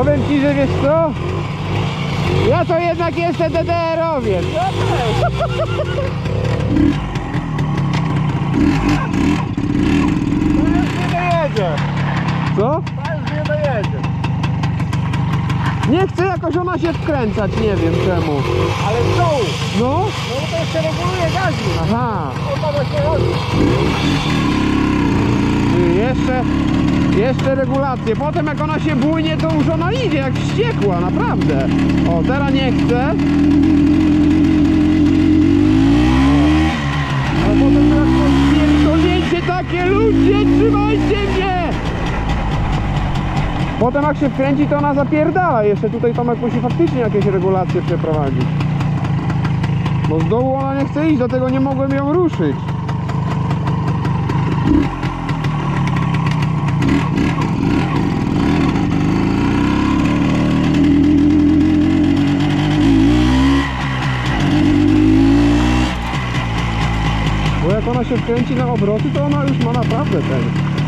Powiem ci, że wiesz co? Ja to jednak jestem DDR-owiec. Ja też. To już nie dojedzie. Co? To już nie dojedzie. Nie chcę jakoś ona się wkręcać, nie wiem czemu. Ale z dołu. No? No bo to jeszcze reguluje gaźnik. Aha. O to właśnie chodzi. I Jeszcze, jeszcze regulacje. Potem jak ona się bujnie, to już ona idzie jak wściekła, naprawdę. O, teraz nie chce. A potem jak to pierdolnięcie takie ludzie, trzymajcie mnie! Potem jak się wkręci, to ona zapierdala. Jeszcze tutaj Tomek musi faktycznie jakieś regulacje przeprowadzić. Bo z dołu ona nie chce iść, dlatego nie mogłem ją ruszyć. Bo jak ona się wkręci na obroty, to ona już ma naprawdę ten.